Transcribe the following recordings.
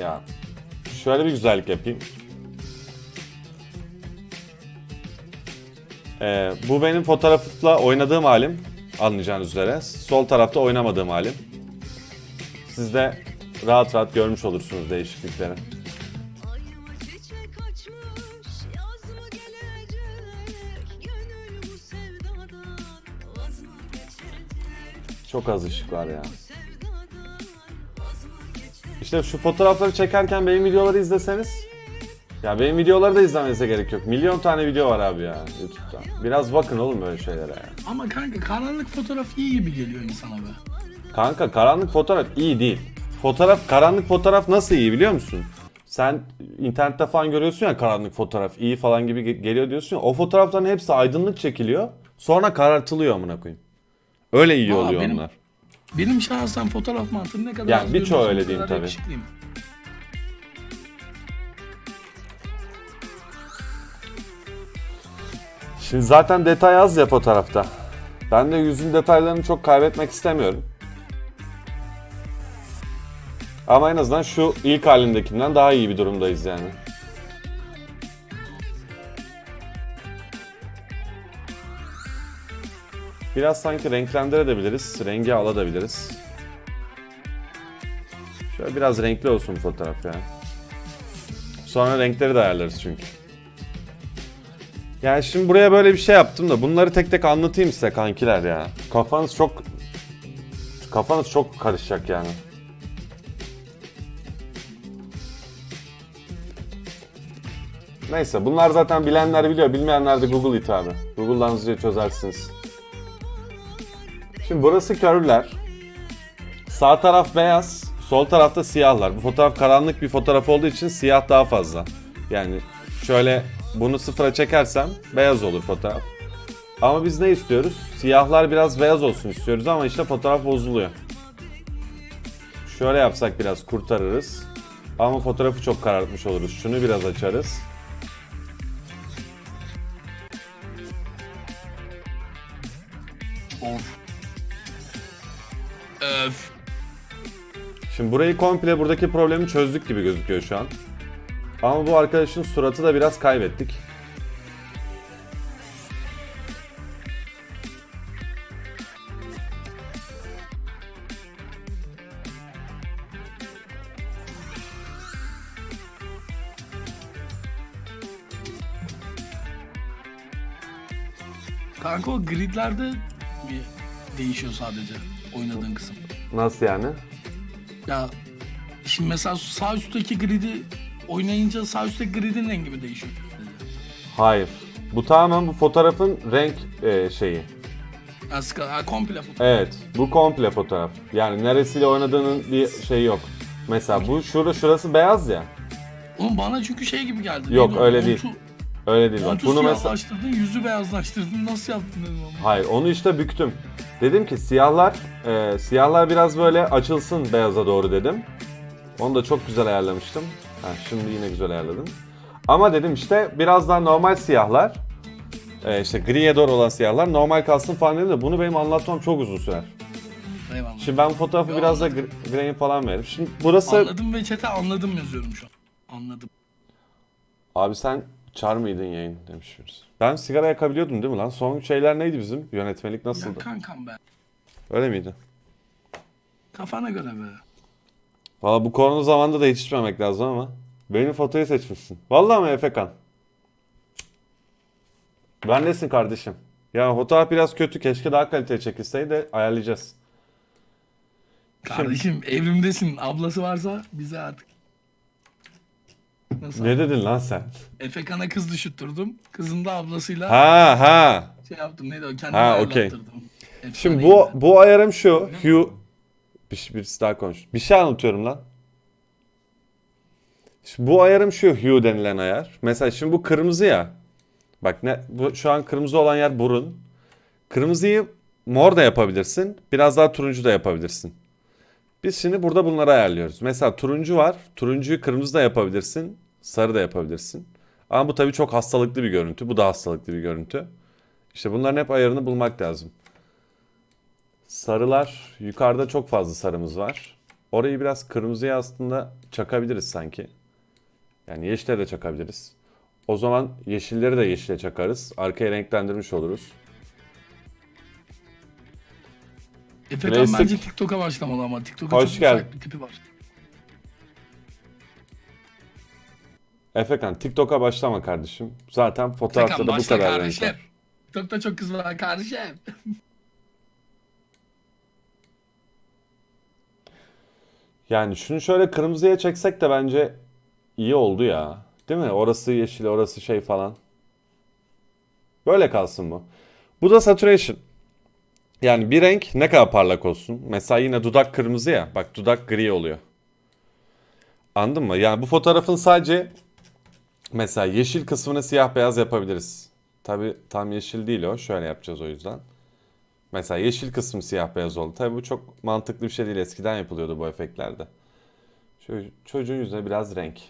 Ya şöyle bir güzellik yapayım. Ee, bu benim fotoğrafla oynadığım halim. Anlayacağınız üzere. Sol tarafta oynamadığım halim. Siz de rahat rahat görmüş olursunuz değişiklikleri. Çok az ışık var ya. İşte şu fotoğrafları çekerken benim videoları izleseniz. Ya benim videoları da izlemenize gerek yok. Milyon tane video var abi ya YouTube'da. Biraz bakın oğlum böyle şeylere ya. Ama kanka karanlık fotoğraf iyi gibi geliyor insana be. Kanka karanlık fotoğraf iyi değil. Fotoğraf karanlık fotoğraf nasıl iyi biliyor musun? Sen internette falan görüyorsun ya karanlık fotoğraf iyi falan gibi ge- geliyor diyorsun ya. O fotoğrafların hepsi aydınlık çekiliyor. Sonra karartılıyor amına koyayım. Öyle iyi Aa, oluyor benim- onlar. Benim şahsen fotoğraf mantığım ne kadar Yani az birçoğu öyle o diyeyim kadar tabii. yakışıklıyım. Şimdi zaten detay az ya fotoğrafta. Ben de yüzün detaylarını çok kaybetmek istemiyorum. Ama en azından şu ilk halindekinden daha iyi bir durumdayız yani. Biraz sanki renklendirebiliriz, rengi alabiliriz. Şöyle biraz renkli olsun fotoğraf ya. Sonra renkleri de ayarlarız çünkü. Yani şimdi buraya böyle bir şey yaptım da bunları tek tek anlatayım size kankiler ya. Kafanız çok kafanız çok karışacak yani. Neyse bunlar zaten bilenler biliyor, bilmeyenler de Google hitabı. Google'dan hızlıca çözersiniz. Şimdi burası körler. Sağ taraf beyaz, sol tarafta siyahlar. Bu fotoğraf karanlık bir fotoğraf olduğu için siyah daha fazla. Yani şöyle bunu sıfıra çekersem beyaz olur fotoğraf. Ama biz ne istiyoruz? Siyahlar biraz beyaz olsun istiyoruz ama işte fotoğraf bozuluyor. Şöyle yapsak biraz kurtarırız. Ama fotoğrafı çok karartmış oluruz. Şunu biraz açarız. Of. Öf. Şimdi burayı komple buradaki problemi çözdük gibi gözüküyor şu an. Ama bu arkadaşın suratı da biraz kaybettik. Kanka o gridlerde değişiyor sadece oynadığın kısım. Nasıl yani? Ya şimdi mesela sağ üstteki gridi oynayınca sağ üstteki gridin rengi mi değişiyor? Hayır. Bu tamamen bu fotoğrafın renk e, şeyi. Ha, ska- ha, komple fotoğraf. Evet, bu komple fotoğraf. Yani neresiyle oynadığının bir şey yok. Mesela bu şura şurası beyaz ya. Oğlum bana çünkü şey gibi geldi. Yok, Neydi o? öyle değil. Montu- Öyle değil bak. Montu Bunu mesela siyahlaştırdın, yüzü beyazlaştırdın. Nasıl yaptın dedim ama. Hayır, onu işte büktüm. Dedim ki siyahlar e, siyahlar biraz böyle açılsın beyaza doğru dedim. Onu da çok güzel ayarlamıştım. Ha, şimdi yine güzel ayarladım. Ama dedim işte biraz daha normal siyahlar e, işte griye doğru olan siyahlar normal kalsın falan dedim de bunu benim anlatmam çok uzun sürer. Eyvallah. Şimdi ben bu fotoğrafı Yo, biraz da gr- falan veririm. Şimdi burası... Anladım ve chat'e anladım yazıyorum şu an. Anladım. Abi sen çar mıydın yayın demiş birisi. Ben sigara yakabiliyordum değil mi lan? Son şeyler neydi bizim? Yönetmelik Ya nasıldı? kankam be. Öyle miydi? Kafana göre be. Valla bu korona zamanında da hiç içmemek lazım ama. Benim fotoğrafı seçmişsin. Vallahi mi Efekan? Ben nesin kardeşim? Ya fotoğraf biraz kötü. Keşke daha kaliteli çekilseydi. Ayarlayacağız. Kardeşim evrimdesin. Ablası varsa bize artık. Nasıl? Ne dedin lan sen? Efekan'a kız düşüttürdüm. Kızın da ablasıyla Ha ha. şey yaptım. Neydi o? Kendimi Ha, okey. ayarlattırdım. Şimdi bu bu ayarım şu. Hue bir, birisi daha konuş. Bir şey anlatıyorum lan. Şimdi bu ayarım şu hue denilen ayar. Mesela şimdi bu kırmızı ya. Bak ne bu şu an kırmızı olan yer burun. Kırmızıyı mor da yapabilirsin. Biraz daha turuncu da yapabilirsin. Biz şimdi burada bunları ayarlıyoruz. Mesela turuncu var. Turuncuyu kırmızı da yapabilirsin. Sarı da yapabilirsin. Ama bu tabii çok hastalıklı bir görüntü. Bu da hastalıklı bir görüntü. İşte bunların hep ayarını bulmak lazım. Sarılar yukarıda çok fazla sarımız var. Orayı biraz kırmızıya aslında çakabiliriz sanki. Yani yeşile de çakabiliriz. O zaman yeşilleri de yeşile çakarız. Arkaya renklendirmiş oluruz. Klasik. bence TikTok'a başlamalı ama TikTok'a Hoş çok geldin. bir tipi var. Efekan TikTok'a başlama kardeşim. Zaten fotoğrafta da bu başla kadar renk kardeşim. var. TikTok'ta çok kız var kardeşim. Yani şunu şöyle kırmızıya çeksek de bence iyi oldu ya. Değil mi? Orası yeşil, orası şey falan. Böyle kalsın bu. Bu da saturation. Yani bir renk ne kadar parlak olsun. Mesela yine dudak kırmızı ya. Bak dudak gri oluyor. Anladın mı? Yani bu fotoğrafın sadece mesela yeşil kısmını siyah beyaz yapabiliriz. Tabi tam yeşil değil o. Şöyle yapacağız o yüzden. Mesela yeşil kısmı siyah beyaz oldu. Tabii bu çok mantıklı bir şey değil. Eskiden yapılıyordu bu efektlerde. Şu çocuğun yüzüne biraz renk.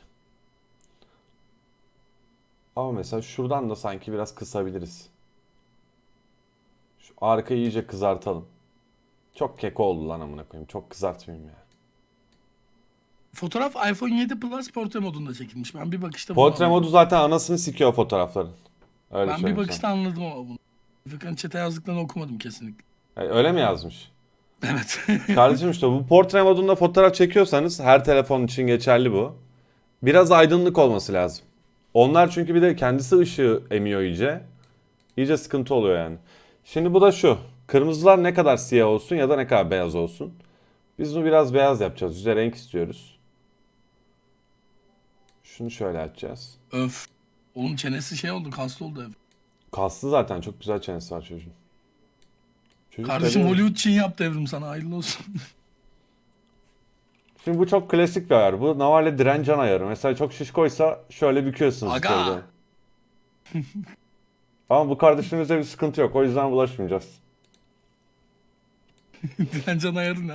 Ama mesela şuradan da sanki biraz kısabiliriz. Şu arkayı iyice kızartalım. Çok keko oldu lan amına koyayım. Çok kızartmayayım ya. Fotoğraf iPhone 7 Plus portre modunda çekilmiş. Ben bir bakışta bunu Portre anladım. modu zaten anasını sikiyor fotoğrafların. Öyle Ben bir söyleyeyim bakışta anladım ama bunu. Efekan'ın çete yazdıklarını okumadım kesinlikle. sana. E, Öyle mi yazmış? Evet. Kardeşim işte bu portre modunda fotoğraf çekiyorsanız her telefon için geçerli bu. Biraz aydınlık olması lazım. Onlar çünkü bir de kendisi ışığı emiyor iyice. İyice sıkıntı oluyor yani. Şimdi bu da şu. Kırmızılar ne kadar siyah olsun ya da ne kadar beyaz olsun. Biz bunu biraz beyaz yapacağız. Yüze renk istiyoruz. Şunu şöyle açacağız. Öf. Oğlum çenesi şey oldu kaslı oldu ev. Kaslı zaten çok güzel çenesi var çocuğun. Çocuk Kardeşim tabii- Hollywood Çin yaptı evrim sana hayırlı olsun. Şimdi bu çok klasik bir ayar. Bu normalde direncan ayarı. Mesela çok şişkoysa şöyle büküyorsunuz. Aga! Ama bu kardeşimizde bir sıkıntı yok. O yüzden bulaşmayacağız. Direncan ayarı ne?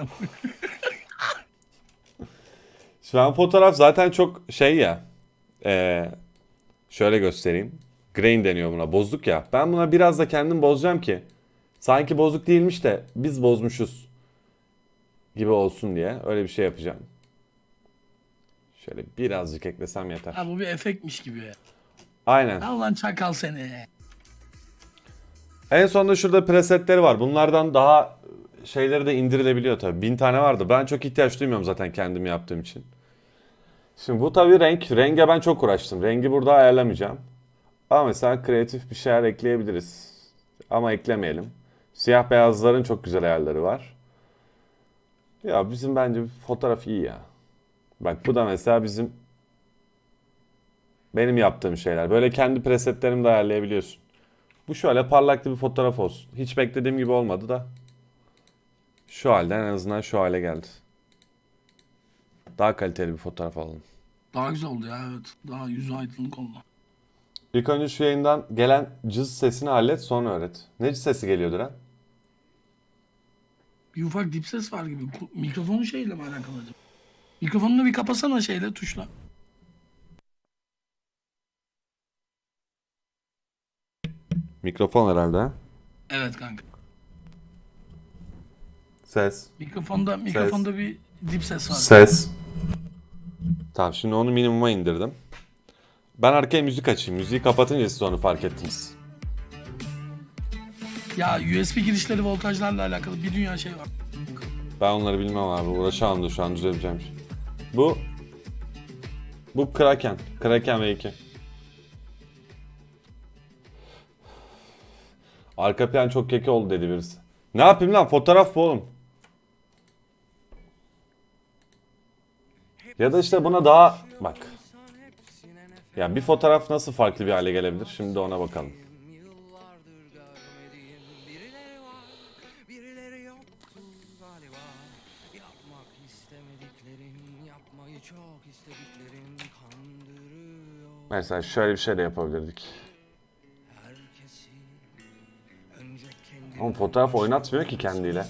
Şu an fotoğraf zaten çok şey ya. Ee, şöyle göstereyim. Grain deniyor buna. Bozduk ya. Ben buna biraz da kendim bozacağım ki. Sanki bozuk değilmiş de biz bozmuşuz. Gibi olsun diye. Öyle bir şey yapacağım. Şöyle birazcık eklesem yeter. Ha bu bir efektmiş gibi. Aynen. Al lan çakal seni. En sonunda şurada presetleri var. Bunlardan daha şeyleri de indirilebiliyor tabii. Bin tane vardı. Ben çok ihtiyaç duymuyorum zaten kendim yaptığım için. Şimdi bu tabii renk. Renge ben çok uğraştım. Rengi burada ayarlamayacağım. Ama mesela kreatif bir şeyler ekleyebiliriz. Ama eklemeyelim. Siyah beyazların çok güzel ayarları var. Ya bizim bence fotoğraf iyi ya. Bak bu da mesela bizim benim yaptığım şeyler. Böyle kendi presetlerimi de ayarlayabiliyorsun. Bu şöyle parlaklı bir fotoğraf olsun. Hiç beklediğim gibi olmadı da. Şu halden en azından şu hale geldi. Daha kaliteli bir fotoğraf alalım. Daha güzel oldu ya evet. Daha yüzü aydınlık oldu. İlk önce şu yayından gelen cız sesini hallet sonra öğret. Ne cız sesi geliyor Diren? Bir ufak dip ses var gibi. Ku- Mikrofonun şeyle mi alakalı acaba? Mikrofonunu bir kapasana şeyle tuşla. Mikrofon herhalde. ha? Evet kanka. Ses. Mikrofonda mikrofonda bir dip ses var. Ses. Tamam şimdi onu minimuma indirdim. Ben arkaya müzik açayım. Müziği kapatınca siz onu fark ettiniz. Ya USB girişleri voltajlarla alakalı bir dünya şey var. Ben onları bilmem abi. Uğraşamam da şu an düzeleceğim. Bu bu Kraken. Kraken V2. Arka plan çok keke oldu dedi birisi. Ne yapayım lan? Fotoğraf bu oğlum. Ya da işte buna daha bak. Ya bir fotoğraf nasıl farklı bir hale gelebilir? Şimdi ona bakalım. Mesela şöyle bir şey de yapabilirdik. Ama fotoğraf oynatmıyor ki kendiyle.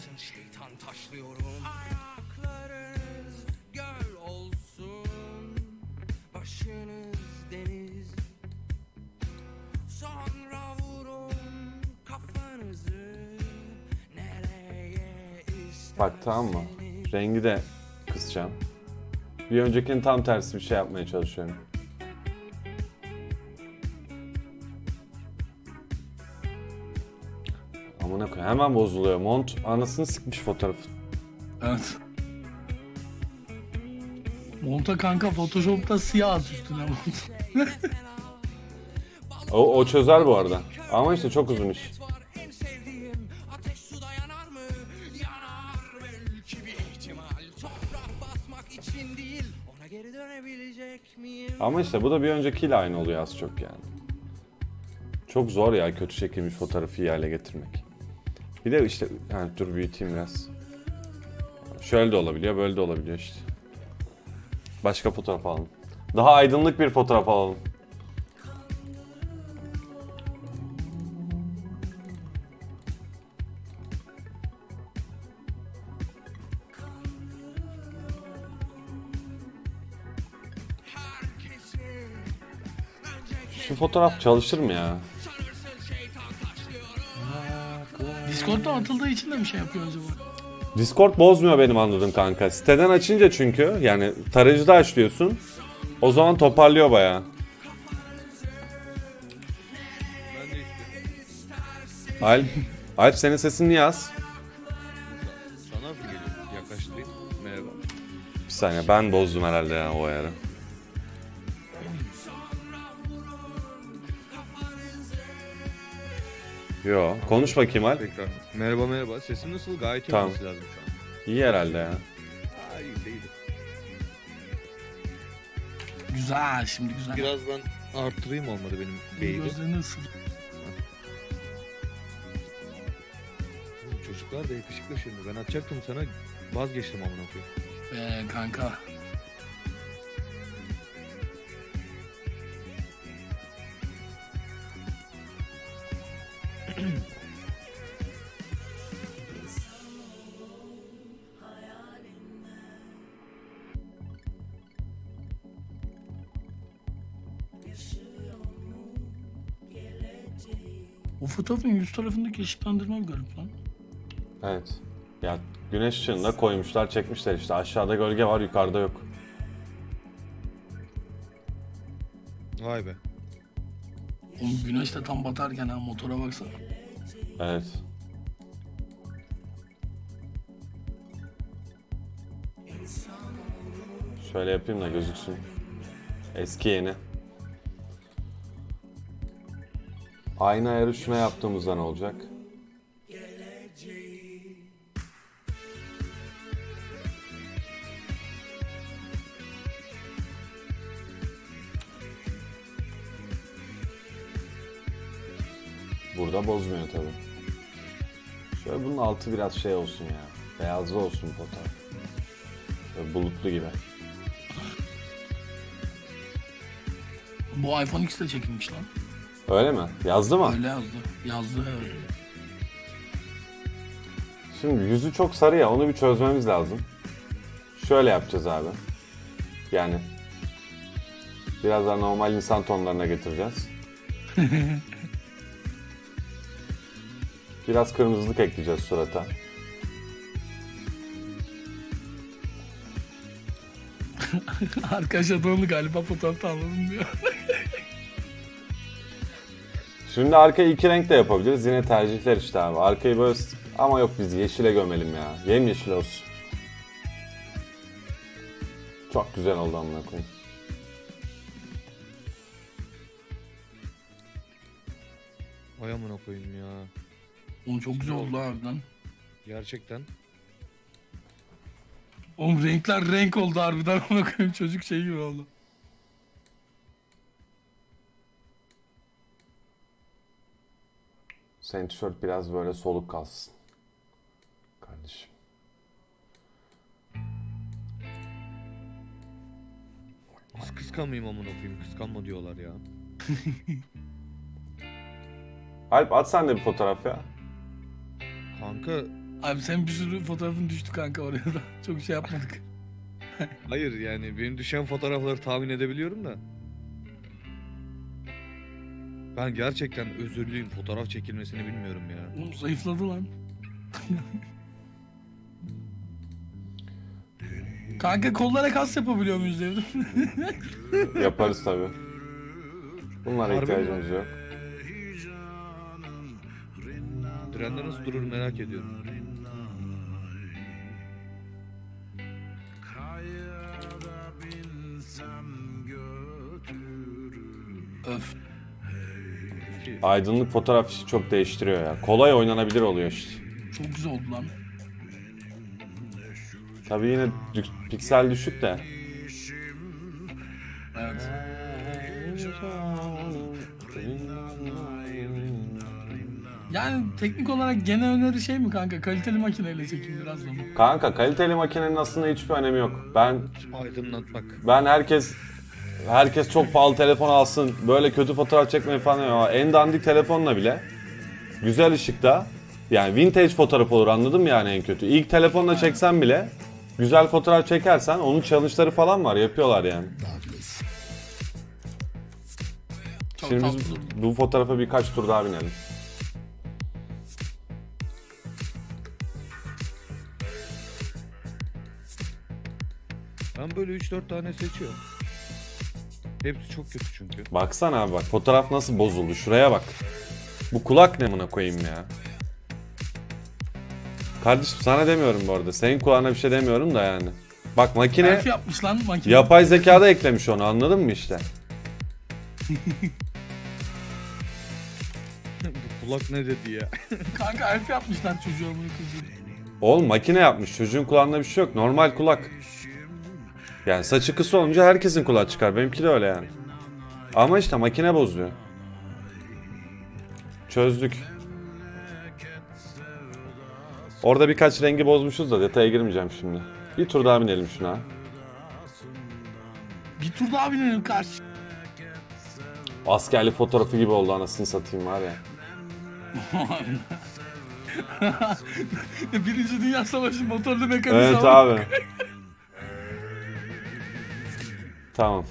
Tamam mı? Rengi de kız keseceğim. Bir öncekinin tam tersi bir şey yapmaya çalışıyorum. Amına koyayım hemen bozuluyor. Mont anasını sıkmış fotoğrafı. Evet. Monta kanka Photoshop'ta siyah at üstüne mont. O, o çözer bu arada. Ama işte çok uzun iş. Ama işte bu da bir öncekiyle aynı oluyor az çok yani. Çok zor ya kötü çekilmiş fotoğrafı iyi hale getirmek. Bir de işte yani dur büyüteyim biraz. Şöyle de olabiliyor, böyle de olabiliyor işte. Başka fotoğraf alalım. Daha aydınlık bir fotoğraf alalım. Şu fotoğraf çalışır mı ya? Discord'da atıldığı için de bir şey yapıyor acaba? Discord bozmuyor benim anladığım kanka. Siteden açınca çünkü yani tarayıcıda açlıyorsun. O zaman toparlıyor istedim. Alp, Alp senin sesin niye az? Sana mı geliyor? Yaklaştırayım. Merhaba. Bir saniye ben bozdum herhalde ya o ayarı. Yo konuş bakayım Alp. Tekrar. Merhaba merhaba. Sesim nasıl? Gayet iyi Tamam. olması lazım şu an. İyi herhalde ya. Aa iyi değil. Güzel şimdi güzel. Biraz ben arttırayım olmadı benim beyni. Gözlerini ısır. Çocuklar da yakışıklı şimdi. Ben atacaktım sana vazgeçtim amına koyayım. Be kanka. O fotoğrafın yüz tarafındaki ışıklandırma garip lan. Evet. Ya güneş ışığında koymuşlar çekmişler işte aşağıda gölge var yukarıda yok. Vay be. Oğlum güneş de tam batarken ha motora baksana. Evet. Şöyle yapayım da gözüksün. Eski yeni. Aynı ayarı şuna yaptığımızda ne olacak? Burada bozmuyor tabi. Şöyle bunun altı biraz şey olsun ya. Beyazlı olsun fotoğraf. Böyle bulutlu gibi. Bu iPhone X'te çekilmiş lan. Öyle mi? Yazdı mı? Öyle yazdı. Yazdı evet. Şimdi yüzü çok sarı ya onu bir çözmemiz lazım. Şöyle yapacağız abi. Yani biraz daha normal insan tonlarına getireceğiz. Biraz kırmızılık ekleyeceğiz surata. Arkadaşlar onu galiba fotoğrafta anladım diyor. Şimdi arkayı iki renk de yapabiliriz. Yine tercihler işte abi. Arkayı böyle ama yok biz yeşile gömelim ya. Yemyeşil olsun. Çok güzel oldu amına koyayım. Vay amına koyayım ya. Oğlum çok güzel oldu harbiden. Gerçekten. Oğlum renkler renk oldu harbiden ona koyayım çocuk şey gibi oldu. Senin tişört biraz böyle soluk kalsın. Kardeşim. Nasıl kıskanmayayım amına koyayım? Kıskanma diyorlar ya. Alp at sen de bir fotoğraf ya. Kanka Abi sen bir sürü fotoğrafın düştü kanka oraya da. Çok şey yapmadık. hayır yani benim düşen fotoğrafları tahmin edebiliyorum da. Ben gerçekten özürlüyüm. Fotoğraf çekilmesini bilmiyorum ya. Oğlum zayıfladı lan. Kanka kollara kas yapabiliyor muyuz devrim? Yaparız tabi. Bunlara Harbi ihtiyacımız yok. Trende nasıl durur merak ediyorum. Öf. Aydınlık fotoğraf işi çok değiştiriyor ya. Kolay oynanabilir oluyor işte. Çok güzel oldu lan. Tabii yine dük- piksel düşük de. Evet. Yani teknik olarak gene öneri şey mi kanka? Kaliteli makineyle çekin biraz da mı? Kanka kaliteli makinenin aslında hiçbir önemi yok. Ben aydınlatmak. ben herkes herkes çok pahalı telefon alsın. Böyle kötü fotoğraf çekmeyi falan ya. En dandik telefonla bile güzel ışıkta yani vintage fotoğraf olur anladım yani en kötü. İlk telefonla çeksen bile güzel fotoğraf çekersen onun challenge'ları falan var yapıyorlar yani. Çok Şimdi tatlı. biz bu fotoğrafa birkaç tur daha binelim. Ben böyle 3-4 tane seçiyorum. Hepsi çok kötü çünkü. Baksana abi bak fotoğraf nasıl bozuldu şuraya bak. Bu kulak ne amına koyayım ya. Kardeşim sana demiyorum bu arada. Senin kulağına bir şey demiyorum da yani. Bak makine Elf yapmış lan makine. yapay zekada eklemiş onu anladın mı işte? Bu kulak ne dedi ya? Kanka elf yapmışlar çocuğa bunu kızı. Oğlum makine yapmış. Çocuğun kulağında bir şey yok. Normal kulak. Yani saçı kısa olunca herkesin kulağı çıkar. Benimki de öyle yani. Ama işte makine bozuyor. Çözdük. Orada birkaç rengi bozmuşuz da detaya girmeyeceğim şimdi. Bir tur daha binelim şuna. Bir tur daha binelim karşı. Askerlik fotoğrafı gibi oldu anasını satayım var ya. Birinci Dünya Savaşı motorlu mekanizma. Evet abi. Tamam.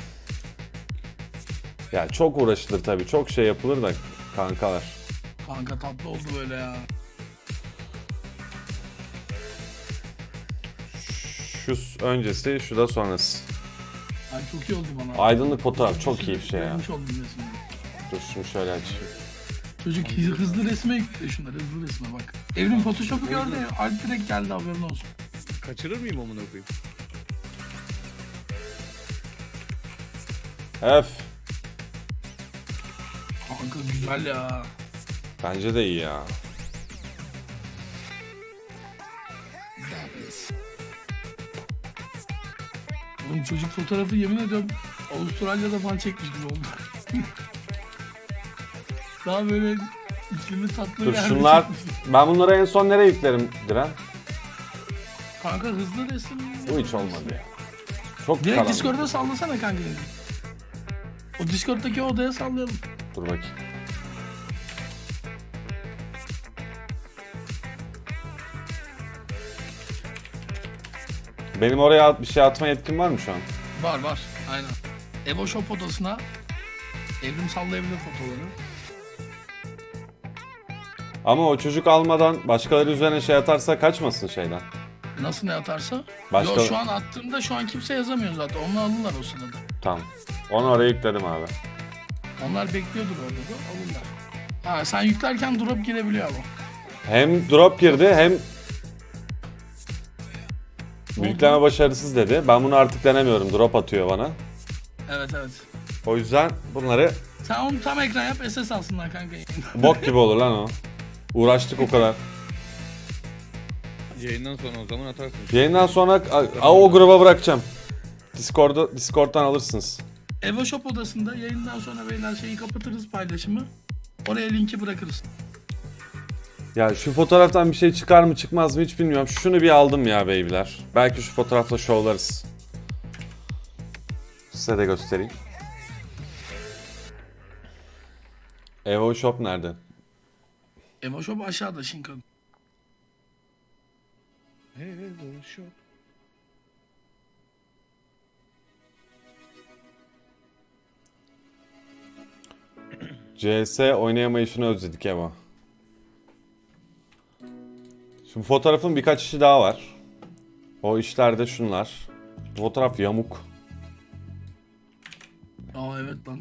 Ya çok uğraşılır tabii. Çok şey yapılır da kankalar. Kanka tatlı oldu böyle ya. Şu öncesi, şu da sonrası. Ay çok iyi oldu bana. Aydınlık fotoğraf çok iyi bir şey ya. Beğenmiş oldum resmini. Dur şunu şöyle açayım. Çocuk hız- hızlı resme yüklüyor şunları hızlı resme bak. Evrim Photoshop'u gördü ya. Alp direkt geldi haberin olsun. Kaçırır mıyım amına koyayım? Öf. Kanka güzel ya. Bence de iyi ya. Oğlum çocuk fotoğrafı yemin ediyorum Avustralya'da falan çekmiş gibi oldu. Daha böyle iklimi tatlı Dur bir yerde şunlar, çekmiş. ben bunları en son nereye yüklerim Diren? Kanka hızlı resim. Bu hiç olmadı ya. Çok Direkt karanlık. Discord'da sallasana kanka. O Discord'daki odaya sallayalım. Dur bakayım. Benim oraya at- bir şey atma yetkim var mı şu an? Var var. Aynen. Evo Shop odasına evrim sallayabilir fotoğrafları. Ama o çocuk almadan başkaları üzerine şey atarsa kaçmasın şeyden. Nasıl ne atarsa. Başka- Yo şu an attığımda şu an kimse yazamıyor zaten. Onu alırlar o sırada. Tamam. Onu oraya yükledim abi. Onlar bekliyordur orada da alırlar. Ha sen yüklerken drop girebiliyor ama. Hem drop girdi hem Büyükleme başarısız dedi. Ben bunu artık denemiyorum. Drop atıyor bana. Evet evet. O yüzden bunları Sen onu tam ekran yap SS alsınlar kanka. bok gibi olur lan o. Uğraştık o kadar. Yayından sonra o zaman atarsın. Yayından sonra a, a, o gruba bırakacağım. Discord'da Discord'dan alırsınız. Evo Shop odasında yayından sonra beyler şeyi kapatırız paylaşımı. Oraya linki bırakırız. Ya şu fotoğraftan bir şey çıkar mı çıkmaz mı hiç bilmiyorum. Şunu bir aldım ya beyler. Belki şu fotoğrafla şovlarız. Size de göstereyim. Evo Shop nerede? Evo Shop aşağıda Shinkan. Şu. CS oynayamayışını özledik Eva. Şimdi fotoğrafın birkaç işi daha var. O işler de şunlar. Fotoğraf yamuk. Aa evet lan.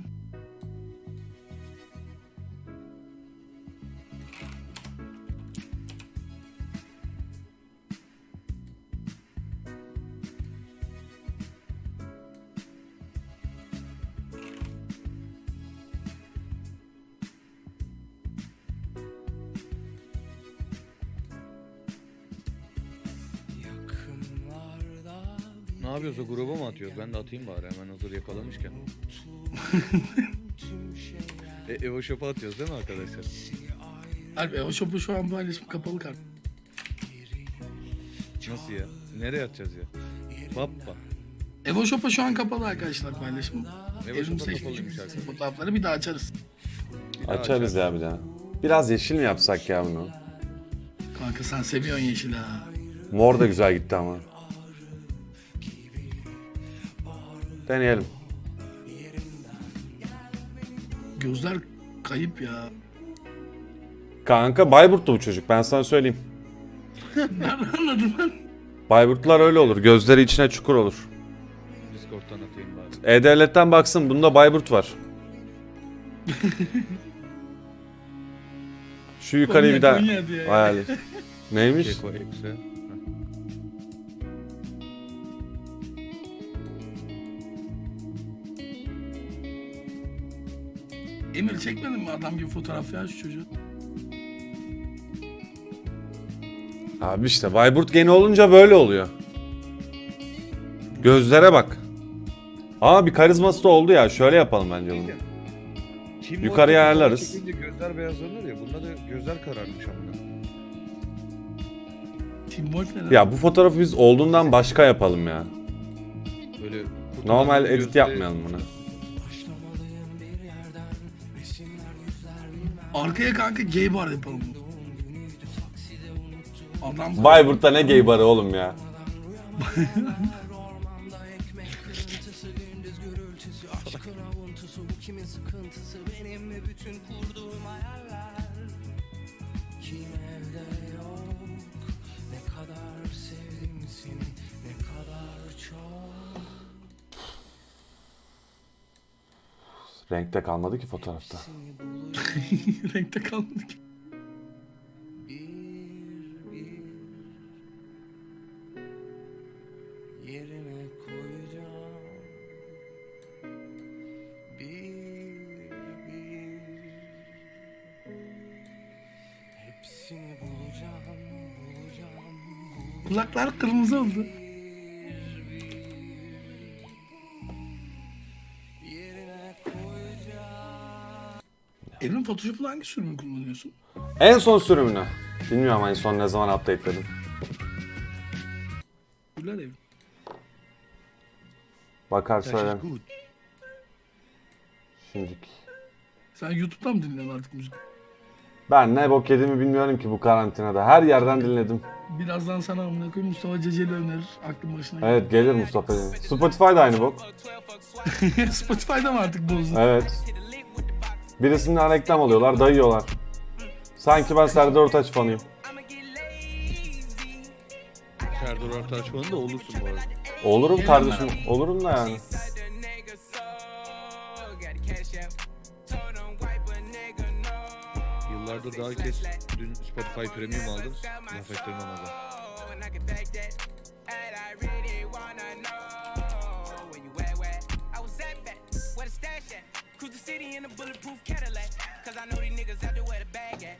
Ne yapıyoruz o gruba mı atıyoruz? Ben de atayım bari hemen hazır yakalamışken. E, Evo Shop'a atıyoruz değil mi arkadaşlar? Alp Eva Shop'u şu an paylaşım kapalı kart. Nasıl ya? Nereye atacağız ya? Bappa. Evo Shop'a şu an kapalı arkadaşlar paylaşım. Evo Shop'a kapalıymış arkadaşlar. fotoğrafları bir daha açarız. Bir daha Açarız ya bir daha. Biraz yeşil mi yapsak ya bunu? Kanka sen seviyorsun yeşil ha. Mor da güzel gitti ama. Deneyelim. Gözler kayıp ya. Kanka Bayburt'tu bu çocuk ben sana söyleyeyim. Nereden anladın lan? Bayburtlular öyle olur. Gözleri içine çukur olur. Discord'dan atayım bari. E-Devlet'ten baksın bunda Bayburt var. Şu yukarıyı bir Konya, daha Konya diye. hayal et. Neymiş? Keko Ekse. Emir çekmedin mi adam gibi fotoğraf ya şu çocuğu? Abi işte Bayburt geni olunca böyle oluyor. Gözlere bak. Aa bir karizması da oldu ya. Şöyle yapalım bence bunu. Kim Yukarıya ayarlarız. Çekince gözler beyazlanır ya. Bunda da gözler kararmış amına. Tim Wolf ne lan? Ya bu fotoğrafı biz olduğundan başka yapalım ya. Böyle kutudan Normal edit gözleri- yapmayalım buna. Arkaya kanka gay bar yapalım. Adam Bayburt'ta ne gay barı oğlum ya. Renkte kalmadı ki fotoğrafta. Renkte kalmadı ki. bir bir yerine koyacağım bir bir hepsini bulacağım bulacağım Kulaklar kırmızı oldu. Evrim Photoshop'un hangi sürümünü kullanıyorsun? En son sürümünü. Bilmiyorum en son ne zaman updateledim. Güler Evrim. Bakar söylerim. Şimdilik. Sen YouTube'dan mı dinliyorsun artık müzik? Ben ne bok yediğimi bilmiyorum ki bu karantinada. Her yerden dinledim. Birazdan sana amına koyayım Mustafa Ceceli önerir. Aklım başına gelir. Evet gelir Mustafa. Spotify'da aynı bok. Spotify'da mı artık bozdun? Evet. Birisinden reklam alıyorlar, dayıyorlar. Sanki ben Serdar Ortaç fanıyım. Serdar Ortaç falan da olursun bu arada. Olurum kardeşim, olurum da yani. Yıllardır daha kez dün Spotify Premium aldım. Laf ettirmem ama. Cruise the city in a bulletproof Cadillac. Cause I know these niggas out there where the bag at.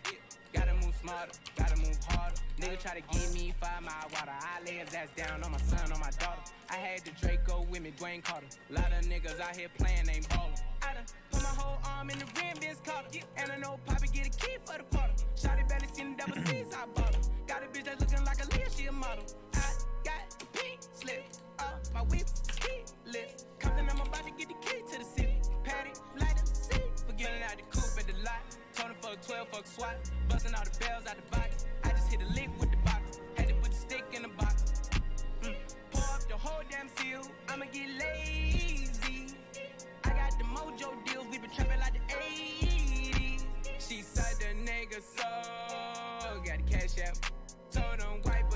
Gotta move smarter, gotta move harder. Nigga try to give me five mile water. I lay his ass down on my son, on my daughter. I had the Draco with me, Dwayne Carter. Lot of niggas out here playing, ain't ballin'. I done put my whole arm in the rim, Vince Carter. And I know Poppy get a key for the quarter. Shotty barely seen the double C's, I bought her. Got a bitch that's looking like a Leo, she a model. I got the pink slip, up my whip, ski lift. Compton, I'm about to get the key to the city patty, light up see. Forgetting out the coupe at the lot. Turning for a 12, fuck swap. Busting all the bells out the box. I just hit a lick with the box. Had to put the stick in the box. Mm. Pour up the whole damn seal. I'ma get lazy. I got the mojo deals. We been trapping like the 80s. She said the nigga so. Got the cash out. Told him wipe